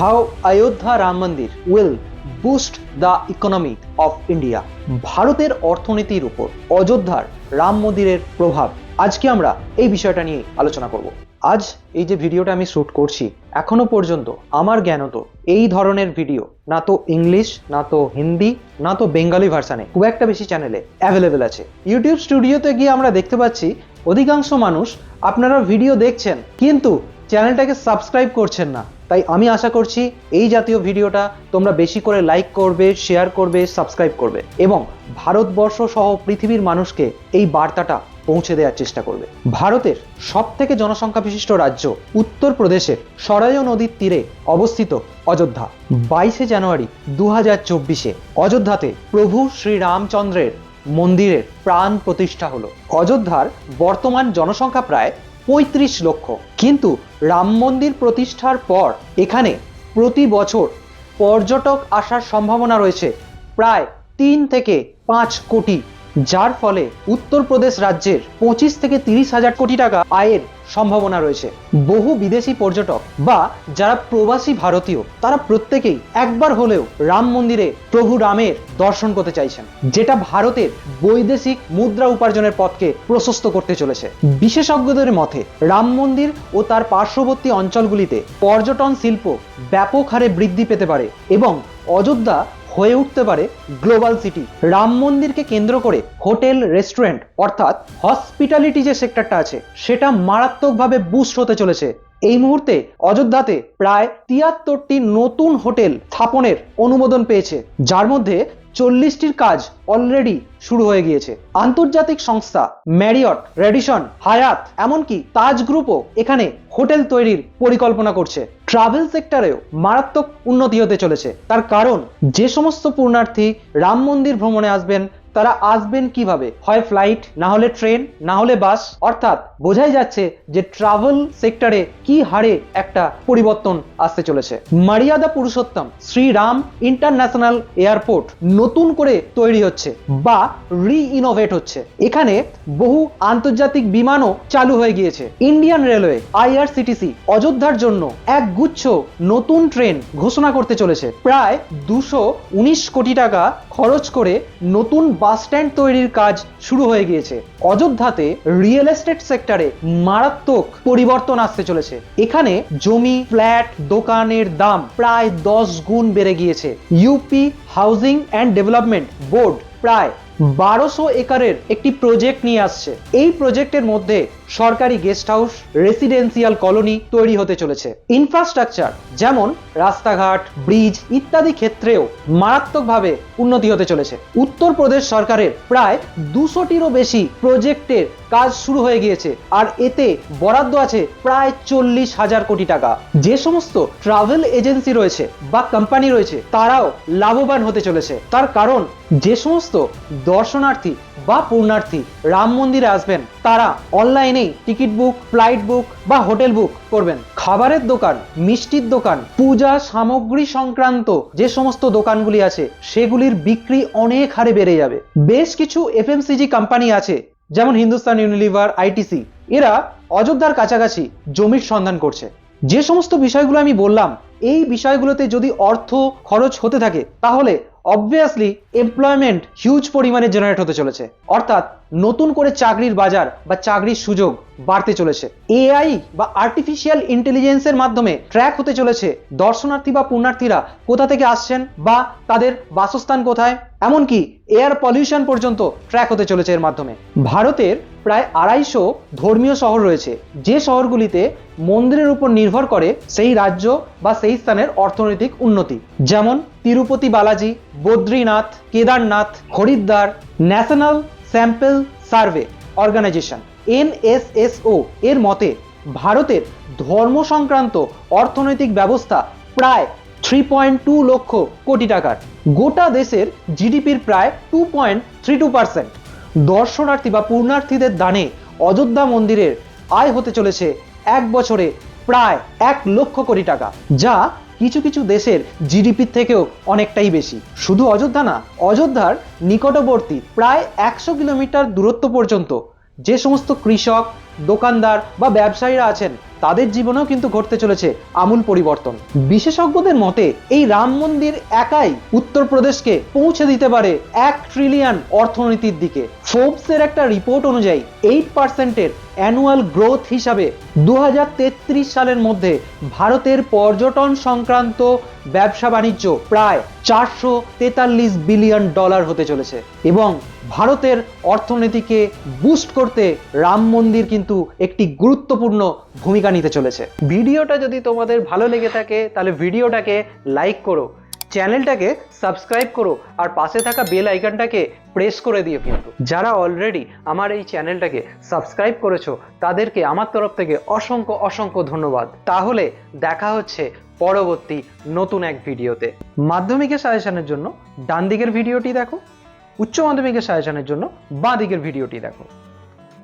How Ayodhya Ram Mandir will boost the economy of India ভারতের অর্থনীতির উপর অযোধ্যার রাম মন্দিরের প্রভাব। আজকে আমরা এই বিষয়টা নিয়ে আলোচনা করব। আজ এই যে ভিডিওটা আমি শ্যুট করছি, এখনও পর্যন্ত আমার জ্ঞানত এই ধরনের ভিডিও, না তো ইংলিশ, না তো হিন্দি, না তো বেঙ্গালি ভার্সানে, খুব একটা বেশি চ্যানেলে অ্যাভেলেবেল আছে। ইউটিউব স্টুডিওতে গিয়ে আমরা দেখতে পাচ্ছি, অধিকাংশ মানুষ আপনারা ভিডিও দেখছেন, কিন্তু চ্যানেলটাকে সাবস্ক্রাইব করছেন না। তাই আমি আশা করছি এই জাতীয় ভিডিওটা তোমরা বেশি করে লাইক করবে শেয়ার করবে সাবস্ক্রাইব করবে এবং ভারতবর্ষ সহ পৃথিবীর মানুষকে এই বার্তাটা পৌঁছে দেওয়ার চেষ্টা করবে। ভারতের সব থেকে জনসংখ্যা বিশিষ্ট রাজ্য উত্তরপ্রদেশের সরায় নদীর তীরে অবস্থিত অযোধ্যা। বাইশে জানুয়ারি দু হাজার চব্বিশে অযোধ্যাতে প্রভু শ্রীরামচন্দ্রের মন্দিরের প্রাণ প্রতিষ্ঠা হলো। অযোধ্যার বর্তমান জনসংখ্যা প্রায় পঁয়ত্রিশ লক্ষ। কিন্তু রাম মন্দির প্রতিষ্ঠার পর এখানে প্রতি বছর পর্যটক আসার সম্ভাবনা রয়েছে। প্রায় তিন থেকে পাঁচ কোটি যার ফলে উত্তরপ্রদেশ রাজ্যের পঁচিশ থেকে তিরিশ হাজার কোটি টাকা আয়ের সম্ভাবনা রয়েছে। বহু বিদেশি পর্যটক বা যারা প্রবাসী ভারতীয়, তারা প্রত্যেকেই একবার হলেও রাম মন্দিরে প্রভু রামের দর্শন করতে চাইছেন, যেটা ভারতের বৈদেশিক মুদ্রা উপার্জনের পথকে প্রশস্ত করতে চলেছে। বিশেষজ্ঞদের মতে, রাম মন্দির ও তার পার্শ্ববর্তী অঞ্চলগুলিতে পর্যটন শিল্প ব্যাপক হারে বৃদ্ধি পেতে পারে এবং অযোধ্যা হয়ে উঠতে পারে গ্লোবাল সিটি। রাম মন্দিরকে কেন্দ্র করে হোটেল, রেস্টুরেন্ট, অর্থাৎ হসপিটালিটি যে সেক্টরটা আছে, সেটা মারাত্মকভাবে বুস্ট হতে চলেছে। এই মুহূর্তে অযোধ্যাতে প্রায় তিয়াত্তরটি নতুন হোটেল স্থাপনের অনুমোদন পেয়েছে, যার মধ্যে চল্লিশটির কাজ অলরেডি শুরু হয়ে গিয়েছে। আন্তর্জাতিক সংস্থা ম্যারিয়ট, রেডিসন, হায়াত, এমনকি তাজ গ্রুপও এখানে হোটেল তৈরির পরিকল্পনা করছে। ট্রাভেল সেক্টরেও মারাত্মক উন্নতি হতে চলেছে। তার কারণ, যে সমস্ত পূর্ণার্থী রাম মন্দির ভ্রমণে আসবেন তারা আসবেন কীভাবে? হয় ফ্লাইট না হলে ট্রেন না হলে বাস অর্থাৎ বোঝাই যাচ্ছে যে ট্রাভেল সেক্টরে কি হারে একটা পরিবর্তন আসতে চলেছে। মারিয়াদা পুরুষোত্তম, শ্রীরাম ইন্টারন্যাশনাল এয়ারপোর্ট নতুন করে তৈরি হচ্ছে বা রি ইনোভেট হচ্ছে। এখানে বহু আন্তর্জাতিক বিমানও চালু হয়ে গিয়েছে। ইন্ডিয়ান রেলওয়ে আইআরসিটিসি অযোধ্যার জন্য এক গুচ্ছ নতুন ট্রেন ঘোষণা করতে চলেছে। প্রায় দুশো কোটি টাকা খরচ করে নতুন বাস স্ট্যান্ড তৈরির কাজ শুরু হয়ে গিয়েছে। অযোধ্যাতে রিয়েল এস্টেট সেক্টরে মারাত্মক পরিবর্তন আসতে চলেছে। এখানে জমি, ফ্ল্যাট, দোকানের দাম প্রায় দশ গুণ বেড়ে গিয়েছে। UP housing and development board প্রায় বারোশো একরের একটি প্রজেক্ট নিয়ে আসছে। এই প্রজেক্টের মধ্যে সরকারি গেস্ট হাউস রেসিডেন্সিয়াল কলোনি তৈরি হতে চলেছে। ইনফ্রাস্ট্রাকচার যেমন রাস্তাঘাট ব্রিজ ইত্যাদি ক্ষেত্রেও মারাত্মকভাবে উন্নতি হতে চলেছে। উত্তরপ্রদেশ সরকারের প্রায় দুশোটিরও বেশি প্রজেক্টের কাজ শুরু হয়ে গিয়েছে আর এতে বরাদ্দ আছে প্রায় চল্লিশ হাজার কোটি টাকা। যে সমস্ত ট্রাভেল এজেন্সি রয়েছে বা কোম্পানি রয়েছে, তারাও লাভবান হতে চলেছে। তার কারণ যে সমস্ত দর্শনার্থী বা পূর্ণার্থী রাম মন্দিরে আসবেন, তারা অনলাইনেই টিকিট বুক, ফ্লাইট বুক বা হোটেল বুক করবেন। খাবারের দোকান, মিষ্টির দোকান, পূজা সামগ্রী সংক্রান্ত যে সমস্ত দোকানগুলি আছে, সেগুলির বিক্রি অনেক হারে বেড়ে যাবে। বেশ কিছু এফএমসিজি কোম্পানি আছে, যেমন হিন্দুস্তান ইউনিলিভার, আইটিসি, এরা অযোধ্যার কাছাকাছি জমির সন্ধান করছে। যে সমস্ত বিষয়গুলো আমি বললাম, এই বিষয়গুলোতে যদি অর্থ খরচ হতে থাকে, তাহলে অবভিয়াসলি এমপ্লয়মেন্ট হিউজ পরিমাণে জেনারেট হতে চলেছে। অর্থাৎ নতুন করে চাকরির বাজার বা চাকরির সুযোগ বাড়তে চলেছে। এআই বা আর্টিফিশিয়াল ইন্টেলিজেন্সের মাধ্যমে ট্র্যাক হতে চলেছে। দর্শনার্থী বা পুণ্যার্থীরা কোথা থেকে আসছেন বা তাদের বাসস্থান কোথায়? এমনকি এয়ার পলিউশন পর্যন্ত ট্র্যাক হতে চলেছে এর মাধ্যমে। ভারতের প্রায় আড়াইশো ধর্মীয় শহর রয়েছে। যে শহরগুলিতে মন্দিরের উপর নির্ভর করে সেই রাজ্য বা সেই স্থানের অর্থনৈতিক উন্নতি। যেমন Tirupati Balaji, Badrinath, Kedarnath, Haridwar national sample survey organisation, NSSO, এর মতে, ভারতের ধর্ম সংক্রান্ত অর্থনৈতিক ব্যবস্থা প্রায় three point two lakh crore টাকার। গোটা দেশের জিডিপির প্রায় two point three two percent দর্শনার্থী বা পূর্ণার্থীদের দানে অযোধ্যা মন্দিরের আয় হতে চলেছে এক বছরে প্রায় এক লক্ষ কোটি টাকা, যা কিছু কিছু দেশের জিডিপির থেকেও অনেকটাই বেশি। শুধু অযোধ্যা না, অযোধ্যার নিকটবর্তী প্রায় একশো কিলোমিটার দূরত্ব পর্যন্ত যে সমস্ত কৃষক দোকানদার বা ব্যবসায়ীরা আছেন, তাদের জীবনেও কিন্তু ঘটতে চলেছে আমূল পরিবর্তন। বিশেষজ্ঞদের মতে, এই রাম মন্দির একাই উত্তরপ্রদেশকে পৌঁছে দিতে পারে এক ট্রিলিয়ন অর্থনীতির দিকে। ফোর্বসের একটা রিপোর্ট অনুযায়ী এইট পার্সেন্টের অ্যানুয়াল গ্রোথ হিসাবে দু হাজার তেত্রিশ সালের মধ্যে ভারতের পর্যটন সংক্রান্ত ব্যবসা বাণিজ্য প্রায় চারশো তেতাল্লিশ বিলিয়ন ডলার হতে চলেছে এবং ভারতের অর্থনীতিকে বুস্ট করতে রাম মন্দির কিন্তু একটি গুরুত্বপূর্ণ ভূমিকা নিতে চলেছে। ভিডিওটা যদি তোমাদের ভালো লেগে থাকে, তাহলে ভিডিওটাকে লাইক করো, চ্যানেলটাকে সাবস্ক্রাইব করো, আর পাশে থাকা বেল আইকনটাকে প্রেস করে দিও কিন্তু। যারা অলরেডি আমার এই চ্যানেলটাকে সাবস্ক্রাইব করেছ, তাদেরকে আমার তরফ থেকে অসংখ্য অসংখ্য ধন্যবাদ। তাহলে দেখা হচ্ছে পরবর্তী নতুন এক ভিডিওতে। মাধ্যমিকের সাজেশনের জন্য ডান দিকের ভিডিওটি দেখো, উচ্চ মাধ্যমিকের সাজেশনের জন্য বাঁ দিকের ভিডিওটি দেখো।